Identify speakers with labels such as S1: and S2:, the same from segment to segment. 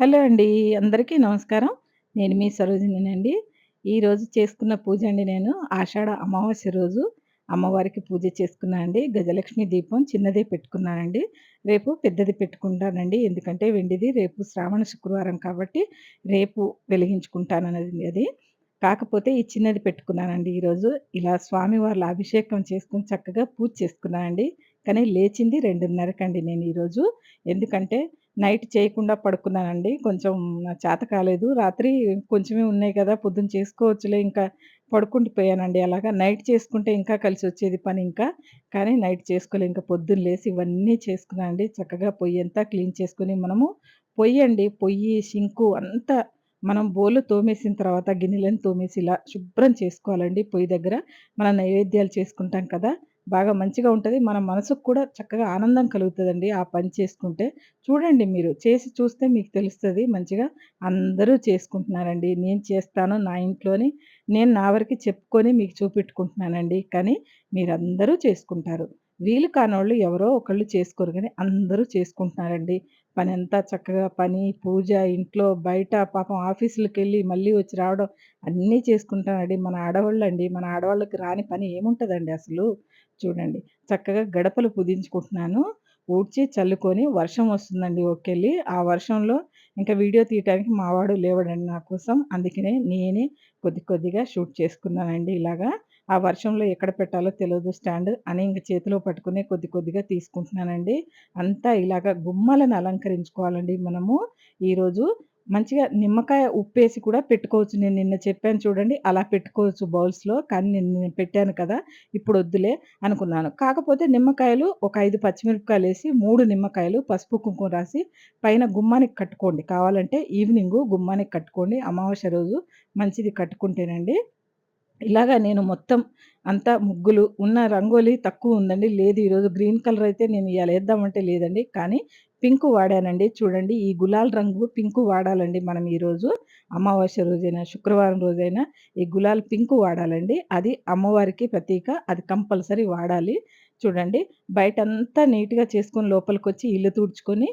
S1: Hello అండి. అందరికీ నమస్కారం. నేను మీ సరోజినినండి. ఈరోజు చేసుకున్న పూజ అండి నేను ఆషాఢ అమావాస్య రోజు అమ్మవారికి పూజ చేసుకున్నా అండి. గజలక్ష్మి దీపం చిన్నదే పెట్టుకున్నానండి. రేపు పెద్దది పెట్టుకుంటానండి. ఎందుకంటే వెండిది రేపు శ్రావణ శుక్రవారం కాబట్టి రేపు వెలిగించుకుంటానన్నది అది. కాకపోతే ఈ చిన్నది పెట్టుకున్నానండి ఈరోజు. ఇలా స్వామివార్ల అభిషేకం చేసుకుని చక్కగా పూజ చేసుకున్నానండి. కానీ లేచింది 2:30కండి నేను ఈరోజు. ఎందుకంటే నైట్ చేయకుండా పడుకున్నానండి. కొంచెం నా చేత కాలేదు. రాత్రి కొంచెమే ఉన్నాయి కదా! పొద్దున చేసుకోవచ్చులే ఇంకా పడుకుండిపోయానండి అలాగా. నైట్ చేసుకుంటే ఇంకా కలిసొచ్చేది పని ఇంకా. కానీ నైట్ చేసుకోలే. ఇంక పొద్దున్న లేసి ఇవన్నీ చేసుకున్నానండి. చక్కగా పొయ్యంతా క్లీన్ చేసుకొని మనము పొయ్యండి పొయ్యి, సింకు అంతా మనం బోళ్ళు తోమేసిన తర్వాత గిన్నెలను తోమేసి ఇలా శుభ్రం చేసుకోవాలండి పొయ్యి దగ్గర. మనం నైవేద్యాలు చేసుకుంటాం కదా! బాగా మంచిగా ఉంటుంది మన మనసుకు కూడా చక్కగా ఆనందం కలుగుతుందండి ఆ పని చేసుకుంటే. చూడండి మీరు చేసి చూస్తే మీకు తెలుస్తుంది మంచిగా. అందరూ చేసుకుంటున్నారండి. నేను చేస్తాను నా ఇంట్లోని. నేను నా వరకు చెప్పుకొని మీకు చూపెట్టుకుంటున్నానండి. కానీ మీరందరూ చేసుకుంటారు. వీలు కానోళ్ళు ఎవరో ఒకళ్ళు చేసుకోరు కానీ అందరూ చేసుకుంటున్నారండి. పని అంతా చక్కగా పని, పూజ, ఇంట్లో, బయట పాపం ఆఫీసులకెళ్ళి మళ్ళీ వచ్చి రావడం అన్నీ చేసుకుంటానండి మన ఆడవాళ్ళండి. మన ఆడవాళ్ళకి రాని పని ఏముంటుందండి అసలు. చూడండి చక్కగా గడపలు పుదించుకుంటున్నాను ఊడ్చి చల్లుకొని వర్షం వస్తుందండి ఒకెళ్ళి. ఆ వర్షంలో ఇంకా వీడియో తీయటానికి మావాడు లేవడండి నా కోసం. అందుకనే నేనే కొద్ది కొద్దిగా షూట్ చేసుకున్నానండి ఇలాగా. ఆ వర్షంలో ఎక్కడ పెట్టాలో తెలియదు స్టాండ్ అని ఇంక చేతిలో పట్టుకునే కొద్ది కొద్దిగా తీసుకుంటున్నానండి. అంతా ఇలాగ గుమ్మలను అలంకరించుకోవాలండి మనము. ఈరోజు మంచిగా నిమ్మకాయ ఉప్పేసి కూడా పెట్టుకోవచ్చు. నేను నిన్న చెప్పాను చూడండి అలా పెట్టుకోవచ్చు బౌల్స్‌లో. కానీ నేను నేను పెట్టాను కదా! ఇప్పుడు వద్దులే అనుకున్నాను. కాకపోతే నిమ్మకాయలు ఒక ఐదు పచ్చిమిరపకాయలు వేసి మూడు నిమ్మకాయలు పసుపు, కుంకుమ రాసి పైన గుమ్మానికి కట్టుకోండి. కావాలంటే ఈవినింగ్ గుమ్మానికి కట్టుకోండి. అమావాస్య రోజు మంచిది కట్టుకుంటేనండి. ఇలాగా నేను మొత్తం అంతా ముగ్గులు ఉన్న రంగోలి తక్కువుందండి. లేదు ఈరోజు గ్రీన్ కలర్ అయితే నేను ఇలా వేద్దామంటే లేదండి. కానీ పింక్ వాడానండి. చూడండి ఈ గులాల్ రంగు పింక్ వాడాలండి మనం ఈరోజు. అమావాస్య రోజైనా, శుక్రవారం రోజైనా ఈ గులాల్ పింక్ వాడాలండి. అది అమ్మవారికి ప్రతీక. అది కంపల్సరీ వాడాలి. చూడండి బయటంతా నీట్‌గా చేసుకొని లోపలికొచ్చి ఇల్లు తుడుచుకొని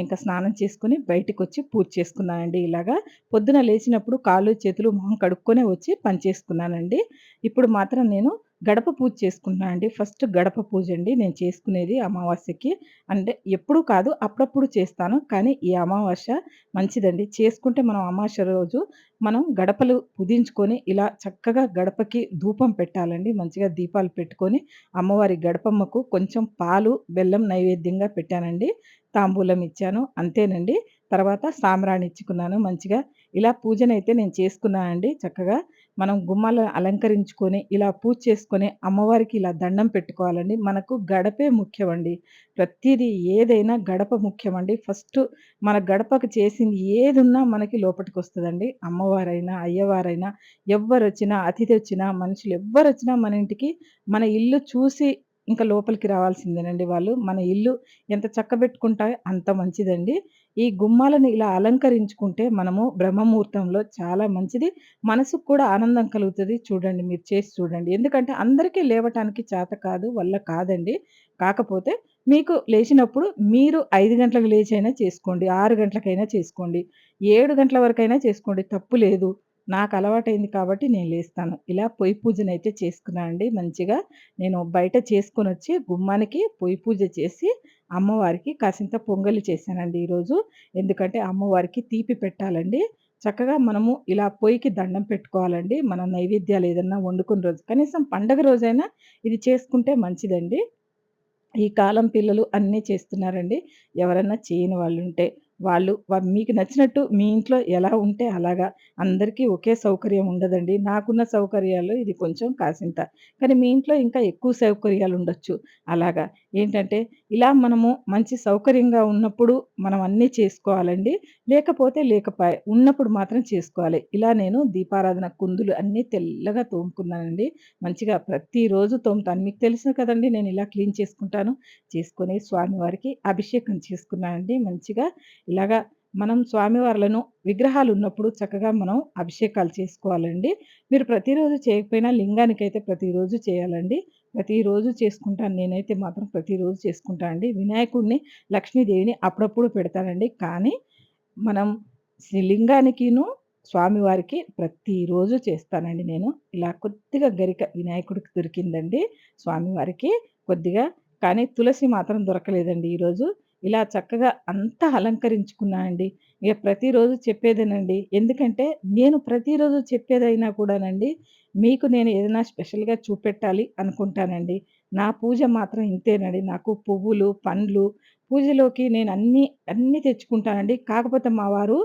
S1: ఇంకా స్నానం చేసుకొని వచ్చి పూజ చేసుకున్నానండి ఇలాగా. పొద్దున లేచినప్పుడు కాళ్ళు, చేతులు, మొహం కడుక్కొనే వచ్చి పని చేసుకున్నానండి. ఇప్పుడు మాత్రం నేను గడప పూజ చేసుకుంటున్నా అండి. ఫస్ట్ గడప పూజ అండి నేను చేసుకునేది అమావాస్యకి. అంటే ఎప్పుడు కాదు అప్పుడప్పుడు చేస్తాను. కానీ ఈ అమావాస్య మంచిదండి. చేసుకుంటే మనం అమావాస్య రోజు మనం గడపలు పుదించుకొని ఇలా చక్కగా గడపకి ధూపం పెట్టాలండి. మంచిగా దీపాలు పెట్టుకొని అమ్మవారి గడపమ్మకు కొంచెం పాలు, బెల్లం నైవేద్యంగా పెట్టానండి. తాంబూలం ఇచ్చాను. అంతేనండి. తర్వాత సాంబ్రాణి ఇచ్చుకున్నాను మంచిగా. ఇలా పూజనైతే నేను చేసుకున్నానండి చక్కగా. మనం గుమ్మాలను అలంకరించుకొని ఇలా పూజ చేసుకొని అమ్మవారికి ఇలా దండం పెట్టుకోవాలండి. మనకు గడపే ముఖ్యమండి. ప్రతిదీ ఏదైనా గడప ముఖ్యమండి. ఫస్ట్ మన గడపకు చేసింది ఏదున్నా మనకి లోపటికొస్తదండి. అమ్మవారైనా, అయ్యవారైనా ఎవ్వరొచ్చినా, ఎవ్వరు వచ్చినా మన ఇంటికి మన ఇల్లు చూసి ఇంకా లోపలికి రావాల్సిందేనండి వాళ్ళు. మన ఇల్లు ఎంత చక్కబెట్టుకుంటే అంత మంచిదండి. ఈ గుమ్మాలను ఇలా అలంకరించుకుంటే మనము బ్రహ్మముహూర్తంలో చాలా మంచిది. మనసుకు కూడా ఆనందం కలుగుతుంది చూడండి మీరు చేసి చూడండి. ఎందుకంటే అందరికీ లేవటానికి చేత కాదు, వల్ల కాదండి. కాకపోతే మీకు లేచినప్పుడు మీరు ఐదు గంటలకు లేచైనా చేసుకోండి. ఆరు గంటలకైనా చేసుకోండి. ఏడు గంటల వరకైనా చేసుకోండి. తప్పు లేదు. నాకు అలవాటైంది కాబట్టి నేను లేస్తాను. ఇలా పొయ్యి పూజనైతే అయితే అండి మంచిగా. నేను బయట చేసుకొనొచ్చి గుమ్మానికి పొయ్యి పూజ చేసి అమ్మవారికి కాసింత పొంగలి చేశానండి ఈరోజు. ఎందుకంటే అమ్మవారికి తీపి పెట్టాలండి. చక్కగా మనము ఇలా పొయ్యికి దండం పెట్టుకోవాలండి. మన నైవేద్యాలు ఏదన్నా వండుకున్న రోజు. కనీసం పండగ రోజైనా ఇది చేసుకుంటే మంచిదండి. ఈ కాలం పిల్లలు అన్నీ చేస్తున్నారండి. ఎవరన్నా చేయని వాళ్ళుంటే వాళ్ళు వ మీకు నచ్చినట్టు మీ ఇంట్లో ఎలా ఉంటే అలాగా. అందరికీ ఒకే సౌకర్యం ఉండదండి. నాకున్న సౌకర్యాల్లో ఇది కొంచెం కాసింత. కానీ మీ ఇంట్లో ఇంకా ఎక్కువ సౌకర్యాలు ఉండొచ్చు అలాగా. ఏంటంటే ఇలా మనము మంచి సౌకర్యంగా ఉన్నప్పుడు మనం అన్నీ చేసుకోవాలండి. లేకపోతే లేకపాయె. ఉన్నప్పుడు మాత్రం చేసుకోవాలి. ఇలా నేను దీపారాధన కుందులు అన్నీ తెల్లగా తోముకున్నానండి. మంచిగా ప్రతిరోజు తోముతాను. మీకు తెలుసు కదండి నేను ఇలా క్లీన్ చేసుకుంటాను. చేసుకొని స్వామివారికి అభిషేకం చేసుకున్నానండి మంచిగా. ఇలాగా మనం స్వామివార్లను విగ్రహాలున్నప్పుడు చక్కగా మనం అభిషేకాలు చేసుకోవాలండి. మీరు ప్రతిరోజు చేయకపోయినా లింగానికైతే ప్రతిరోజు చేయాలండి. ప్రతిరోజు చేసుకుంటాను. నేనైతే మాత్రం ప్రతిరోజు చేసుకుంటాను అండి. వినాయకుడిని, లక్ష్మీదేవిని అప్పుడప్పుడు పెడతానండి. కానీ మనం సి లింగానికిను, స్వామివారికి ప్రతిరోజు చేస్తానండి నేను. ఇలా కొద్దిగా గరిక వినాయకుడికి దొరికిందండి స్వామివారికి కొద్దిగా. కానీ తులసి మాత్రం దొరకలేదండి ఈరోజు. ఇలా చక్కగా అంతా అలంకరించుకున్నానండి అండి. ప్రతిరోజు చెప్పేదేనండి. ఎందుకంటే నేను ప్రతిరోజు చెప్పేదైనా కూడానండి, మీకు నేను ఏదైనా స్పెషల్‌గా చూపెట్టాలి అనుకుంటానండి. నా పూజ మాత్రం ఇంతేనండి. నాకు పువ్వులు, పండ్లు పూజలోకి నేను అన్నీ, అన్నీ తెచ్చుకుంటానండి. కాకపోతే మా వారు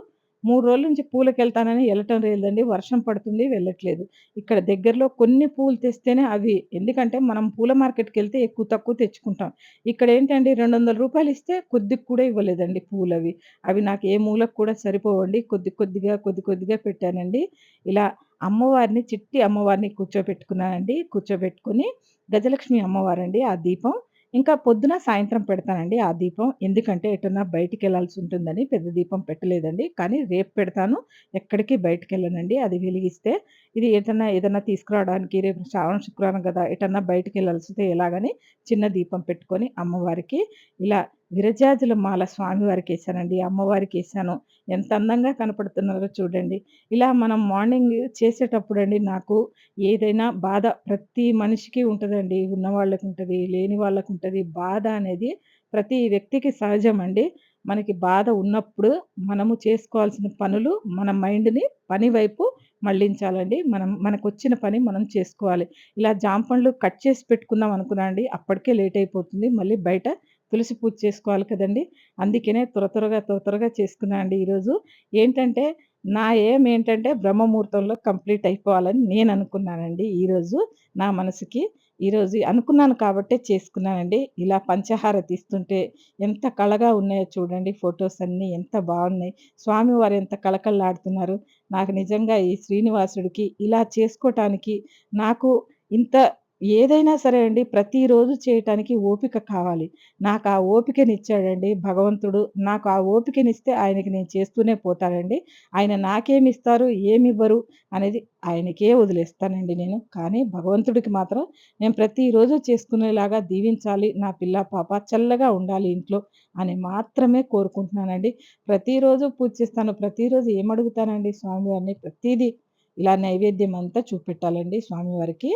S1: మూడు రోజుల నుంచి పూలకెళ్తానని వెళ్ళటం లేదండి. వర్షం పడుతుంది వెళ్ళట్లేదు. ఇక్కడ దగ్గరలో కొన్ని పూలు తెస్తేనే అవి ఎందుకంటే మనం పూల మార్కెట్కి వెళ్తే ఎక్కువ తక్కువ తెచ్చుకుంటాం. ఇక్కడ ఏంటండి రెండు వందల రూపాయలు ఇస్తే కొద్దికి కూడా ఇవ్వలేదండి పూలవి. అవి నాకు ఏ మూలకు కూడా సరిపోవండి. కొద్ది కొద్దిగా, కొద్ది కొద్దిగా పెట్టానండి. ఇలా అమ్మవారిని చిట్టి అమ్మవారిని కూర్చోబెట్టుకున్నానండి. కూర్చోబెట్టుకొని గజలక్ష్మి అమ్మవారండి ఆ దీపం. ఇంకా పొద్దున, సాయంత్రం పెడతానండి ఆ దీపం. ఎందుకంటే ఎటన్నా బయటికెళ్ళాల్సి ఉంటుందని పెద్ద దీపం పెట్టలేదండి. కానీ రేపు పెడతాను. ఎక్కడికి బయటికెళ్ళనండి. అది వెలిగిస్తే ఇది ఎటన్నా ఏదన్నా తీసుకురావడానికి రేపు శ్రావణ శుక్రవారం కదా ఎటన్నా బయటికి బయటికెళ్ళాల్సొస్తే ఎలాగని చిన్న దీపం పెట్టుకొని అమ్మవారికి ఇలా విరజాజుల మాల స్వామివారికి వేసానండి అమ్మవారికి వేసాను ఎంత అందంగా కనపడుతున్నారో చూడండి. ఇలా మనం మార్నింగ్ చేసేటప్పుడండి నాకు ఏదైనా బాధ ప్రతి మనిషికి ఉంటుందండి ఉన్న వాళ్ళకు ఉంటుంది లేని వాళ్ళకుంటది. బాధ అనేది ప్రతి వ్యక్తికి సహజమండి. మనకి బాధ ఉన్నప్పుడు మనము చేసుకోవాల్సిన పనులు మన మైండ్‌ని పని వైపు మళ్ళించాలండి మనం మనకు వచ్చిన పని మనం చేసుకోవాలి. ఇలా జాంపండ్లు కట్ చేసి పెట్టుకుందాం అనుకున్నా అండి. అప్పటికే లేట్ అయిపోతుంది. మళ్ళీ బయట తులసి పూజ చేసుకోవాలి కదండీ! అందుకనే త్వర త్వరగా, త్వర త్వరగా చేసుకున్నా అండి ఈరోజు. ఏంటంటే నా ఏం ఏంటంటే బ్రహ్మముహూర్తంలో కంప్లీట్ అయిపోవాలని నేను అనుకున్నానండి ఈరోజు నా మనసుకి. ఈరోజు అనుకున్నాను కాబట్టే చేసుకున్నానండి. ఇలా పంచహార తీస్తుంటే ఎంత కళగా ఉన్నాయో చూడండి ఫొటోస్ అన్నీ ఎంత బాగున్నాయి స్వామివారు ఎంత కళకళలాడుతున్నారు. నాకు నిజంగా ఈ శ్రీనివాసుడికి ఇలా చేసుకోవటానికి నాకు ఇంత ఏదైనా సరే అండి ప్రతిరోజు చేయటానికి ఓపిక కావాలి. నాకు ఆ ఓపికనిచ్చాడండి భగవంతుడు. నాకు ఆ ఓపికనిస్తే ఆయనకి నేను చేస్తూనే పోతానండి. ఆయన నాకేమిస్తారు, ఏమివ్వరు అనేది ఆయనకే వదిలేస్తానండి నేను. కానీ భగవంతుడికి మాత్రం నేను ప్రతిరోజు చేసుకునేలాగా దీవించాలి. నా పిల్ల, పాప చల్లగా ఉండాలి ఇంట్లో అని మాత్రమే కోరుకుంటున్నానండి. ప్రతిరోజు పూజ చేస్తాను. ప్రతిరోజు ఏమడుగుతానండి స్వామివారిని ప్రతిదీ ఇలా నైవేద్యం అంతా చూపెట్టాలండి స్వామివారికి.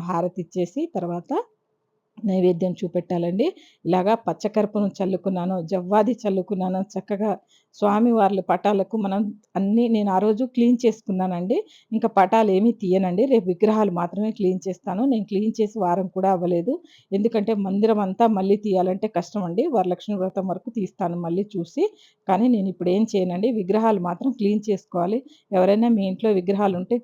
S1: హారతి ఇచ్చేసి తర్వాత నైవేద్యం చూపెట్టాలండి. ఇలాగా పచ్చకర్పూరం చల్లుకున్నాను. జవ్వాది చల్లుకున్నాను. చక్కగా స్వామివార్ల పటాలకు మనం అన్నీ నేను ఆ రోజు క్లీన్ చేసుకున్నానండి. ఇంకా పటాలు ఏమీ తీయనండి. రేపు విగ్రహాలు మాత్రమే క్లీన్ చేస్తాను. నేను క్లీన్ చేసి వారం కూడా అవ్వలేదు. ఎందుకంటే మందిరం అంతా మళ్ళీ తీయాలంటే కష్టం అండి వరలక్ష్మి వ్రతం వరకు తీస్తాను మళ్ళీ చూసి. కానీ నేను ఇప్పుడేం చేయనండి. విగ్రహాలు మాత్రం క్లీన్ చేసుకోవాలి. ఎవరైనా మీ ఇంట్లో విగ్రహాలు ఉంటే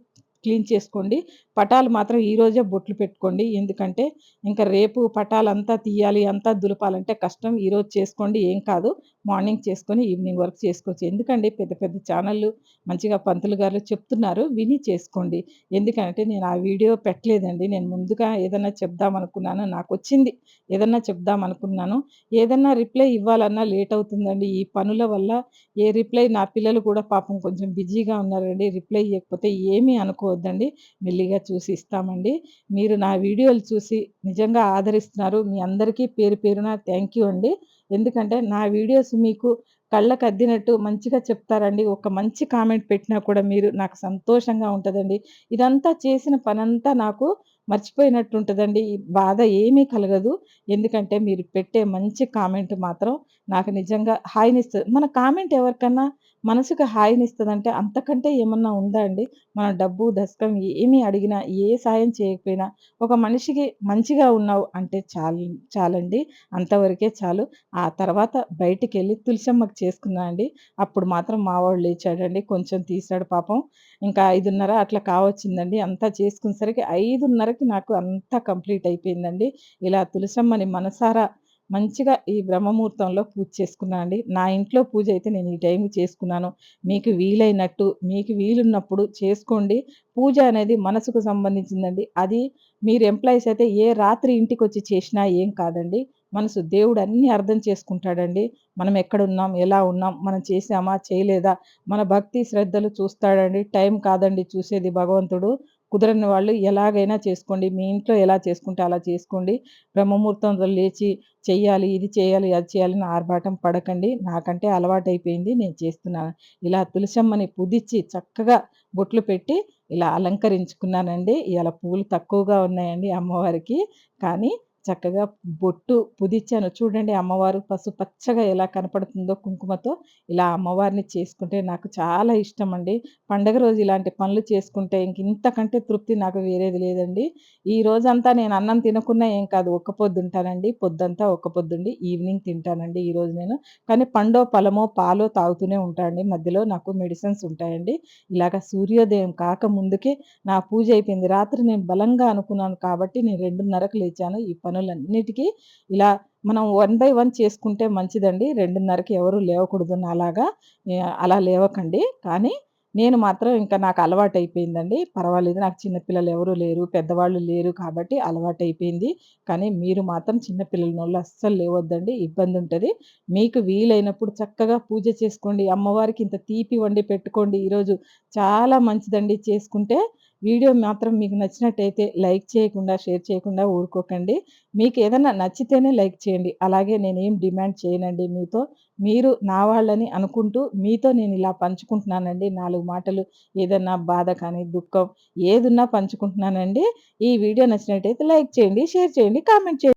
S1: క్లీన్ చేసుకోండి. పటాలు మాత్రం ఈరోజే బొట్లు పెట్టుకోండి. ఎందుకంటే ఇంకా రేపు పటాలంతా తీయాలి, అంతా దులపాలంటే కష్టం. ఈరోజు చేసుకోండి ఏం కాదు. మార్నింగ్ చేసుకొని ఈవినింగ్ వరకు చేసుకోవచ్చు. ఎందుకండి పెద్ద పెద్ద ఛానళ్ళు మంచిగా పంతులు గారు చెప్తున్నారు. విని చేసుకోండి. ఎందుకంటే నేను ఆ వీడియో పెట్టలేదండి. నేను ముందుగా ఏదన్నా చెప్దామనుకున్నాను. నాకొచ్చింది ఏదన్నా చెప్దామనుకున్నాను. ఏదన్నా రిప్లై ఇవ్వాలన్నా లేట్ అవుతుందండి. ఈ పనుల వల్ల ఏ రిప్లై నా పిల్లలు కూడా పాపం కొంచెం బిజీగా ఉన్నారండి. రిప్లై ఇవ్వకపోతే ఏమీ అనుకో అనుకోవద్దండి. మెల్లిగా చూసి ఇస్తామండి. మీరు నా వీడియోలు చూసి నిజంగా ఆదరిస్తున్నారు. మీ అందరికీ పేరు పేరున థ్యాంక్ యూ అండి. ఎందుకంటే నా వీడియోస్ మీకు కళ్ళకు అద్దినట్టు మంచిగా చెప్తారండి. ఒక మంచి కామెంట్ పెట్టినా కూడా మీరు నాకు సంతోషంగా ఉంటుందండి ఇదంతా చేసిన పనంతా నాకు మర్చిపోయినట్టు ఉంటుందండి బాధ ఏమీ కలగదు. ఎందుకంటే మీరు పెట్టే మంచి కామెంట్ మాత్రం నాకు నిజంగా హాయినిస్తుంది మన కామెంట్ ఎవరికన్నా మనసుకు హాయినిస్తుందంటే అంతకంటే ఏమన్నా ఉందా అండి? మన డబ్బు, దశకం ఏమి అడిగినా, ఏ సాయం చేయకపోయినా ఒక మనిషికి మంచిగా ఉన్నావు అంటే చాలు చాలండి. అంతవరకే చాలు. ఆ తర్వాత బయటికెళ్ళి తులసమ్మకి చేసుకున్నా అండి. అప్పుడు మాత్రం మా లేచాడండి. కొంచెం తీశాడు పాపం. ఇంకా 5:30 అట్లా కావచ్చిందండి. అంతా చేసుకునేసరికి 5:30కి నాకు అంతా కంప్లీట్ అయిపోయిందండి. ఇలా తులసమ్మని మనసారా మంచిగా ఈ బ్రహ్మముహూర్తంలో పూజ చేసుకున్నాను అండి. నా ఇంట్లో పూజ అయితే నేను ఈ టైం చేసుకున్నాను. మీకు వీలైనట్టు, మీకు వీలున్నప్పుడు చేసుకోండి. పూజ అనేది మనసుకు సంబంధించిందండి. అది మీరు ఎంప్లాయీస్ అయితే ఏ రాత్రి ఇంటికొచ్చి చేసినా ఏం కాదండి. మనసు దేవుడు అన్నీ అర్థం చేసుకుంటాడండి. మనం ఎక్కడున్నాం, ఎలా ఉన్నాం, మనం చేసామా చేయలేదా, మన భక్తి శ్రద్ధలు చూస్తాడండి. టైం కాదండి చూసేది భగవంతుడు. కుదరని వాళ్ళు ఎలాగైనా చేసుకోండి. మీ ఇంట్లో ఎలా చేసుకుంటే అలా చేసుకోండి. బ్రహ్మముహూర్తంలో లేచి చెయ్యాలి, ఇది చేయాలి, అది చేయాలని ఆర్భాటం పడకండి. నాకంటే అలవాటైపోయింది. నేను చేస్తున్నాను. ఇలా తులసమ్మని పుదిచ్చి చక్కగా బొట్లు పెట్టి ఇలా అలంకరించుకున్నానండి. ఇలా పూలు తక్కువగా ఉన్నాయండి అమ్మవారికి. కానీ చక్కగా బొట్టు పుదిచ్చాను. చూడండి అమ్మవారు పసుపచ్చగా ఎలా కనపడుతుందో కుంకుమతో. ఇలా అమ్మవారిని చేసుకుంటే నాకు చాలా ఇష్టం అండి పండగ రోజు ఇలాంటి పనులు చేసుకుంటే ఇంక ఇంతకంటే తృప్తి నాకు వేరేది లేదండి. ఈ రోజంతా నేను అన్నం తినకున్నా ఏం కాదు. ఒక్క పొద్దుంటానండి. పొద్దంతా ఒక్క పొద్దుండి ఈవినింగ్ తింటానండి ఈరోజు నేను. కానీ పండో, పలమో, పాలో తాగుతూనే ఉంటానండి మధ్యలో నాకు మెడిసిన్స్ ఉంటాయండి. ఇలాగ సూర్యోదయం కాక ముందుకే నా పూజ అయిపోయింది. రాత్రి నేను బలంగా అనుకున్నాను కాబట్టి నేను 2:30కి లేచాను. ఈ పని పనులన్నిటికీ ఇలా మనం వన్ బై వన్ చేసుకుంటే మంచిదండి. 2:30కి ఎవరు లేవకూడదు నాలాగా. అలా లేవకండి. కానీ నేను మాత్రం ఇంకా నాకు అలవాటు అయిపోయిందండి పర్వాలేదు నాకు చిన్నపిల్లలు ఎవరు లేరు. పెద్దవాళ్ళు లేరు కాబట్టి అలవాటు అయిపోయింది కానీ మీరు మాత్రం చిన్నపిల్లల నోళ్ళు అస్సలు లేవద్దండి ఇబ్బంది ఉంటుంది మీకు వీలైనప్పుడు చక్కగా పూజ చేసుకోండి. అమ్మవారికి ఇంత తీపి వండి పెట్టుకోండి ఈరోజు. చాలా మంచిదండి చేసుకుంటే. వీడియో మాత్రం మీకు నచ్చినట్టయితే లైక్ చేయకుండా, షేర్ చేయకుండా ఊరుకోకండి. ఏదైనా నచ్చితేనే లైక్ చేయండి. అలాగే నేనేం డిమాండ్ చేయనండి మీతో. మీరు నా వాళ్ళని అనుకుంటూ మీతో నేను ఇలా పంచుకుంటున్నానండి నాలుగు మాటలు. ఏదన్నా బాధ కానీ, దుఃఖం ఏదున్నా పంచుకుంటున్నానండి. ఈ వీడియో నచ్చినట్టయితే లైక్ చేయండి, షేర్ చేయండి, కామెంట్ చేయండి.